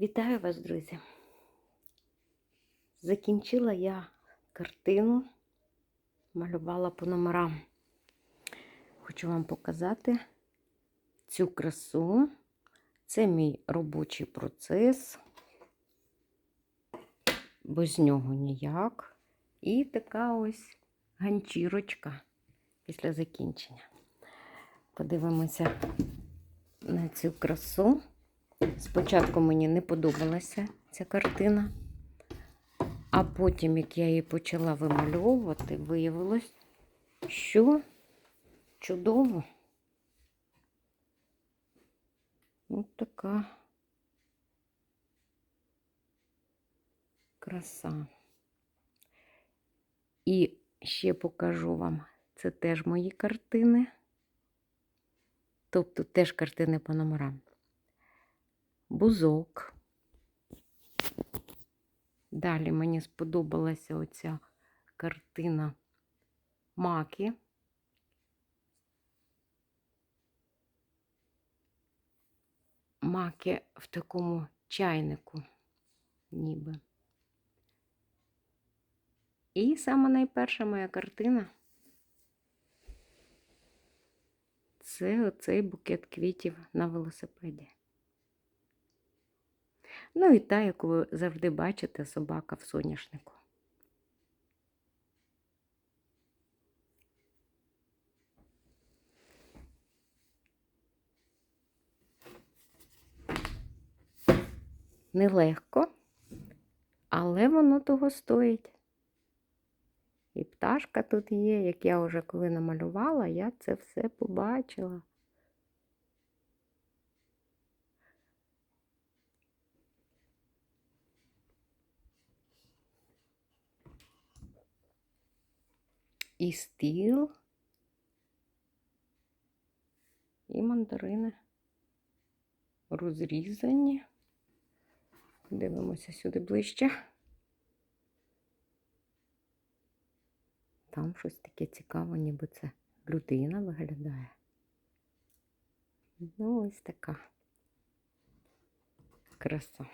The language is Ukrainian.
Вітаю вас, друзі! Закінчила я картину, малювала по номерам. Хочу вам показати цю красу. Це мій робочий процес, без нього ніяк. І така ось ганчірочка після закінчення. Подивимося на цю красу. Спочатку мені не подобалася ця картина, а потім, як я її почала вимальовувати, виявилось, що чудово. Ось така краса. І ще покажу вам, це теж мої картини. Тобто теж картини по номерам бузок. Далі мені сподобалася оця картина маки. Маки в такому чайнику, ніби. І саме найперша моя картина це оцей букет квітів на велосипеді. Ну і та, яку ви завжди бачите, собака в соняшнику. Нелегко, але воно того стоїть. І пташка тут є, як я вже коли намалювала, я це все побачила. І стіл, і мандарини розрізані. Дивимося сюди ближче. Там щось таке цікаве, ніби це людина виглядає. Ну, ось така краса.